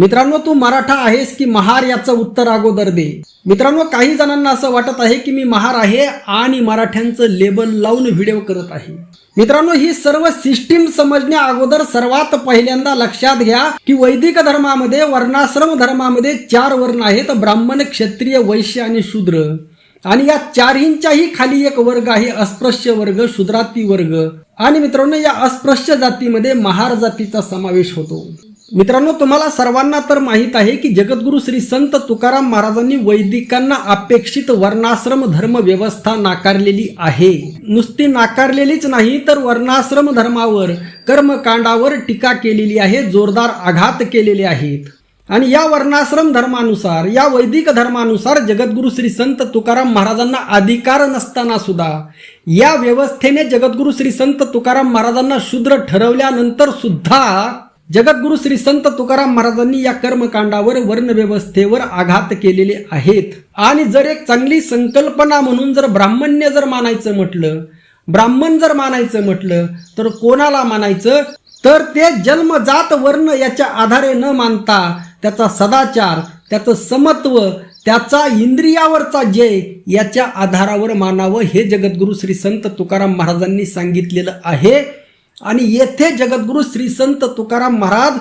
मित्रांनो तू मराठा आहेस की महार याचं उत्तर अगोदर दे. मित्रांनो काही जणांना असं वाटत आहे की मी महार आहे आणि मराठ्यांचं लेबल लावून व्हिडिओ करत आहे. मित्रांनो ही सर्व सिस्टीम समजण्या अगोदर सर्वात पहिल्यांदा लक्षात घ्या की वैदिक धर्मामध्ये वर्णाश्रम धर्मामध्ये चार वर्ण आहेत ब्राह्मण क्षत्रिय वैश्य आणि शूद्र. आणि या चारहींच्याही खाली एक वर्ग आहे अस्पृश्य वर्ग शूद्राती वर्ग. आणि मित्रांनो या अस्पृश्य जातीमध्ये महार जातीचा समावेश होतो. मित्रांनो तुम्हाला सर्वांना तर माहीत आहे की जगद्गुरु श्री संत तुकाराम महाराजांनी वैदिकांना अपेक्षित वर्णाश्रम धर्म व्यवस्था नाकारलेली आहे. नुसती नाकारलेलीच नाही तर वर्णाश्रम धर्मावर कर्मकांडावर टीका केलेली आहे जोरदार आघात केलेले आहेत. आणि या वर्णाश्रम धर्मानुसार या वैदिक धर्मानुसार जगद्गुरु श्री संत तुकाराम महाराजांना अधिकार नसताना सुद्धा या व्यवस्थेने जगद्गुरु श्री संत तुकाराम महाराजांना शूद्र ठरवल्यानंतर सुद्धा जगद्गुरु श्री संत तुकाराम महाराजांनी या कर्मकांडावर वर्णव्यवस्थेवर आघात केलेले आहेत. आणि जर एक चांगली संकल्पना म्हणून जर ब्राह्मण्य जर मानायचं म्हटलं ब्राह्मण जर मानायचं म्हटलं तर कोणाला मानायचं? तर ते जन्मजात वर्ण याच्या आधारे न मानता त्याचा सदाचार त्याचं समत्व त्याचा इंद्रियावरचा जय याच्या आधारावर मानावं हे जगद्गुरु श्री संत तुकाराम महाराजांनी सांगितलेलं आहे. आणि येथे जगद्गुरु श्री संत तुकाराम महाराज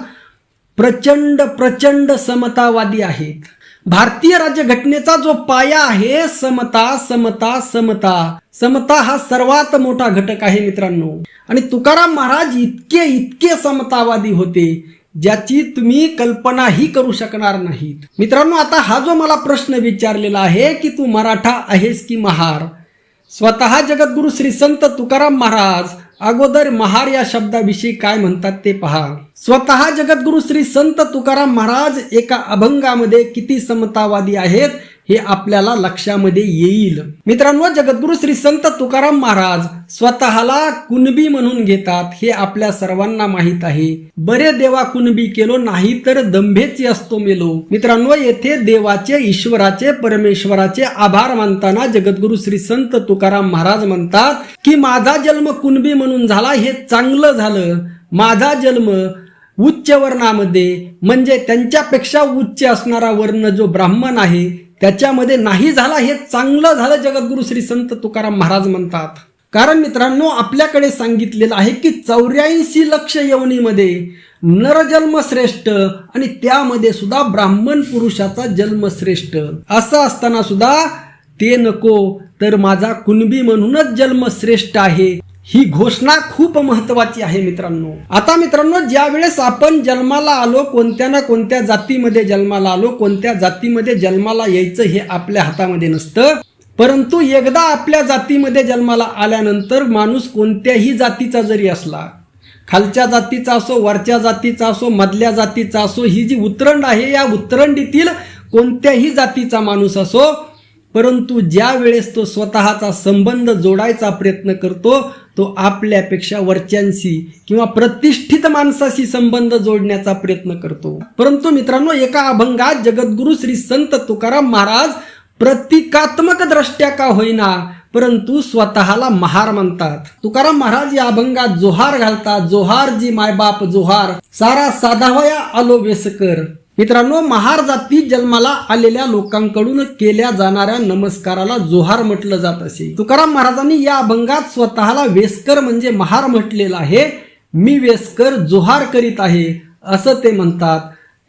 प्रचंड प्रचंड समतावादी आहेत. भारतीय राज्यघटनेचा जो पाया आहे समता समता समता समता हा सर्वात मोठा घटक आहे मित्रांनो. आणि तुकाराम महाराज इतके इतके समतावादी होते ज्याची तुम्ही कल्पनाही करू शकणार नाहीत. मित्रांनो आता हा जो मला प्रश्न विचारलेला आहे की तू मराठा आहेस की महार? स्वतः जगद्गुरु श्री संत तुकाराम महाराज अगोदर महार या शब्दाविषयी काय म्हणतात ते पहा. स्वतः जगद्गुरु श्री संत तुकाराम महाराज एका अभंगामध्ये किती समतावादी आहेत? हे आपल्याला लक्षामध्ये येईल. मित्रांनो जगद्गुरु श्री संत तुकाराम महाराज स्वतःला कुणबी म्हणून घेतात हे आपल्या सर्वांना माहीत आहे. बरे देवा कुणबी केलो नाही तर दंभेची असतो मेलो. मित्रांनो येथे देवाचे ईश्वराचे परमेश्वराचे आभार मानताना जगद्गुरु श्री संत तुकाराम महाराज म्हणतात की माझा जन्म कुणबी म्हणून झाला हे चांगलं झालं. माझा जन्म उच्च वर्णामध्ये म्हणजे त्यांच्यापेक्षा उच्च असणारा वर्ण जो ब्राह्मण आहे त्याच्यामध्ये नाही झाला हे चांगलं झालं जगद्गुरु श्री संत तुकाराम महाराज म्हणतात. कारण मित्रांनो आपल्याकडे सांगितलेलं आहे की चौऱ्याऐंशी लक्ष यवनीमध्ये नरजन्म श्रेष्ठ आणि त्यामध्ये सुद्धा ब्राह्मण पुरुषाचा जन्म श्रेष्ठ. असं असताना सुद्धा ते नको तर माझा कुणबी म्हणूनच जन्म श्रेष्ठ आहे. ही घोषणा खूप महत्वाची आहे मित्रांनो. आता मित्रांनो ज्या वेळेस आपण जन्माला आलो कोणत्या ना कोणत्या जातीमध्ये जन्माला आलो कोणत्या जातीमध्ये जन्माला यायचं हे आपल्या हातामध्ये नसतं. परंतु एकदा आपल्या जातीमध्ये जन्माला आल्यानंतर माणूस कोणत्याही जातीचा जरी असला खालच्या जातीचा असो वरच्या जातीचा असो मधल्या जातीचा असो ही जी उतरंड आहे या उतरंडीतील कोणत्याही जातीचा माणूस असो परंतु ज्या वेळेस तो स्वतःचा संबंध जोडायचा प्रयत्न करतो तो आपल्यापेक्षा वरच्यांशी किंवा प्रतिष्ठित माणसाशी संबंध जोडण्याचा प्रयत्न करतो. परंतु मित्रांनो एका अभंगात जगद्गुरु श्री संत तुकाराम महाराज प्रतिकात्मक दृष्ट्या का होईना परंतु स्वतःला महार म्हणतात तुकाराम महाराज या अभंगात जोहार घालतात. जोहार जी मायबाप जोहार सारा साधावया आलो वेसकर मित्रांनो महार जाती जन्माला आलेल्या लोकांकडून केल्या जाणाऱ्या नमस्काराला जोहार म्हटलं जात असे. तुकाराम महाराजांनी या अभंगात स्वतःला वेस्कर म्हणजे महार म्हटलेलं आहे. मी वेस्कर जोहार करीत आहे असं ते म्हणतात.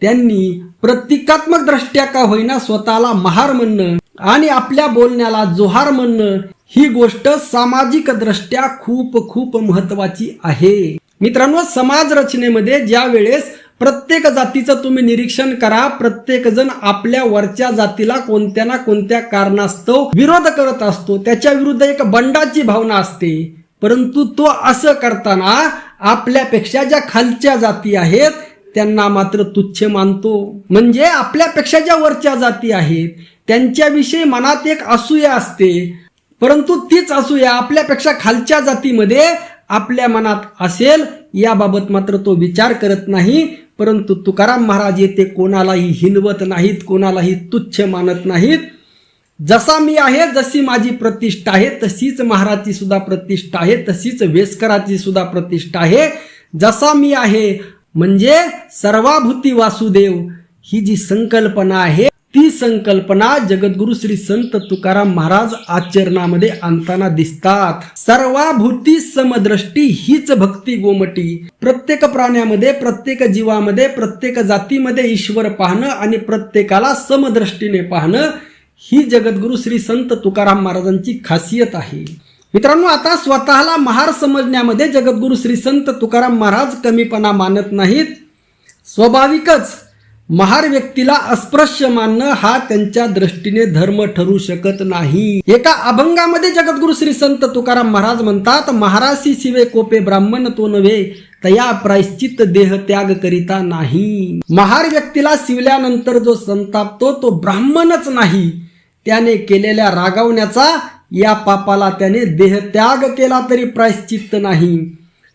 त्यांनी प्रतिकात्मक दृष्ट्या का होईना स्वतःला महार म्हणणं आणि आपल्या बोलण्याला जोहार म्हणणं ही गोष्ट सामाजिक दृष्ट्या खूप खूप महत्वाची आहे. मित्रांनो समाज रचनेमध्ये ज्या वेळेस प्रत्येक जातीचं तुम्ही निरीक्षण करा. प्रत्येकजण आपल्या वरच्या जातीला कोणत्या ना कोणत्या कारणास्तव विरोध करत असतो. त्याच्या विरुद्ध एक बंडाची भावना असते. परंतु तो असं करताना आपल्यापेक्षा ज्या खालच्या जाती आहेत त्यांना मात्र तुच्छ मानतो. म्हणजे आपल्यापेक्षा ज्या वरच्या जाती आहेत त्यांच्याविषयी मनात एक असूया असते. परंतु तीच असूया आपल्यापेक्षा खालच्या जातीमध्ये आपल्या मनात असेल याबाबत मात्र तो विचार करत नाही. परंतु तुकाराम महाराज येथे कोणालाही हिनवत नाहीत कोणालाही तुच्छ मानत नाहीत. जसा मी आहे जशी माझी प्रतिष्ठा आहे तशीच महाराजची सुद्धा प्रतिष्ठा आहे तशीच वेस्कराची सुद्धा प्रतिष्ठा आहे. जसा मी आहे म्हणजे सर्वाभूती वासुदेव ही जी संकल्पना आहे ती संकल्पना जगद्गुरु श्री संत तुकाराम महाराज आचरणामध्ये आणताना दिसतात. सर्वाभूती समदृष्टी हीच भक्ती गोमटी. प्रत्येक प्राण्यामध्ये प्रत्येक जीवामध्ये प्रत्येक जातीमध्ये ईश्वर पाहणं आणि प्रत्येकाला समदृष्टीने पाहणं ही जगद्गुरु श्री संत तुकाराम महाराजांची खासियत आहे. मित्रांनो आता स्वतःला महार समजण्यामध्ये जगद्गुरु श्री संत तुकाराम महाराज कमीपणा मानत नाहीत. स्वाभाविकच महार व्यक्तीला अस्पृश्य मानणं हा त्यांच्या दृष्टीने धर्म ठरू शकत नाही. एका अभंगामध्ये जगद्गुरु श्री संत तुकाराम महाराज म्हणतात महारासी शिवे कोपे ब्राह्मण तो नव्हे तया प्रायश्चित देह त्याग करिता नाही. महार व्यक्तीला शिवल्यानंतर जो संतापतो तो ब्राह्मणच नाही. त्याने केलेल्या रागावण्याचा या पापाला त्याने देह त्याग केला तरी प्रायश्चित्त नाही.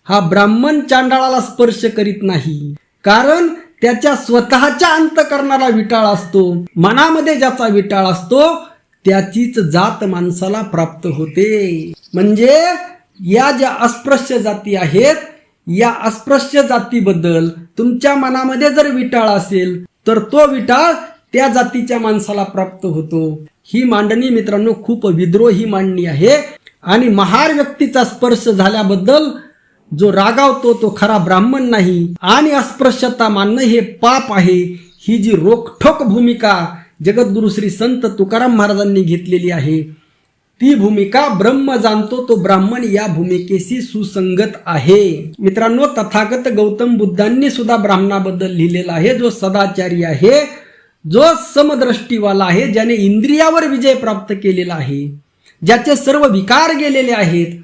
हा ब्राह्मण चांडाळाला स्पर्श करीत नाही. कारण त्याच्या स्वतःच्या अंतकरणाला विटाळ असतो. मनामध्ये ज्याचा विटाळ असतो त्याचीच जात माणसाला प्राप्त होते. म्हणजे या ज्या अस्पृश्य जाती आहेत या अस्पृश्य जातीबद्दल तुमच्या मनामध्ये जर विटाळ असेल तर तो विटाळ त्या जातीच्या माणसाला प्राप्त होतो. ही मांडणी मित्रांनो खूप विद्रोही मांडणी आहे. आणि महार व्यक्तीचा स्पर्श झाल्याबद्दल जो रागावतो तो खरा ब्राह्मण नाही आणि अस्पृश्यता मानणं हे पाप आहे. ही जी रोखठोक भूमिका जगद्गुरु श्री संत तुकाराम महाराजांनी घेतलेली आहे ती भूमिका ब्रह्म जाणतो तो ब्राह्मण या भूमिकेशी सुसंगत आहे. मित्रांनो तथागत गौतम बुद्धांनी सुद्धा ब्राह्मणाबद्दल लिहिलेला आहे जो सदाचारी आहे जो समदृष्टीवाला आहे ज्याने इंद्रियावर विजय प्राप्त केलेला आहे ज्याचे सर्व विकार गेलेले आहेत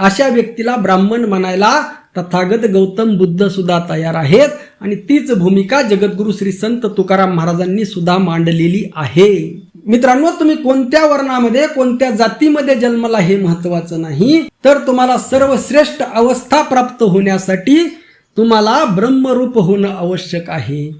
अशा व्यक्तीला ब्राह्मण म्हणायला तथागत गौतम बुद्ध सुद्धा तयार आहेत. आणि तीच भूमिका जगद्गुरु श्री संत तुकाराम महाराजांनी सुद्धा मांडलेली आहे. मित्रांनो तुम्ही कोणत्या वर्णामध्ये कोणत्या जातीमध्ये जन्मला हे महत्वाचं नाही? तर तुम्हाला सर्वश्रेष्ठ अवस्था प्राप्त होण्यासाठी तुम्हाला ब्रह्मरूप होणं आवश्यक आहे.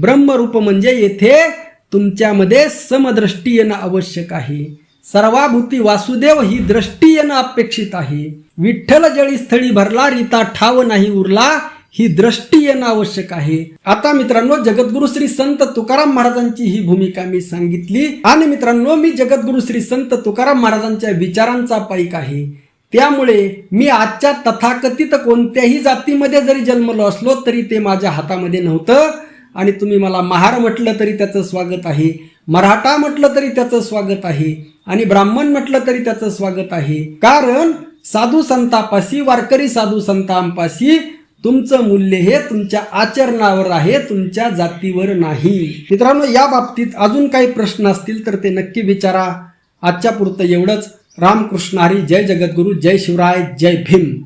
ब्रह्मरूप म्हणजे येथे तुमच्यामध्ये समदृष्टी येणं आवश्यक आहे. सर्वाभूती वासुदेव ही दृष्टी येणं अपेक्षित आहे. विठ्ठल जळी स्थळी भरला रिता ठाव नाही उरला ही दृष्टी येणं आवश्यक आहे. आता मित्रांनो जगद्गुरु श्री संत तुकाराम महाराजांची ही भूमिका मी सांगितली. आणि मित्रांनो मी जगद्गुरु श्री संत तुकाराम महाराजांच्या विचारांचा पाईक आहे. त्यामुळे मी आजच्या तथाकथित कोणत्याही जातीमध्ये जरी जन्मलो असलो तरी ते माझ्या हातामध्ये नव्हतं. आणि तुम्ही मला महार म्हटलं तरी त्याचं स्वागत आहे. मराठा म्हटलं तरी त्याचं स्वागत आहे. आणि ब्राह्मण म्हटलं तरी त्याचं स्वागत आहे. कारण साधू संतापाशी वारकरी साधू संतांपाशी तुमचं मूल्य हे तुमच्या आचरणावर आहे तुमच्या जातीवर नाही. मित्रांनो या बाबतीत अजून काही प्रश्न असतील तर ते नक्की विचारा. आजच्या पुरतं एवढंच. रामकृष्ण हरी जय जगद्गुरु जय शिवराय जय भीम.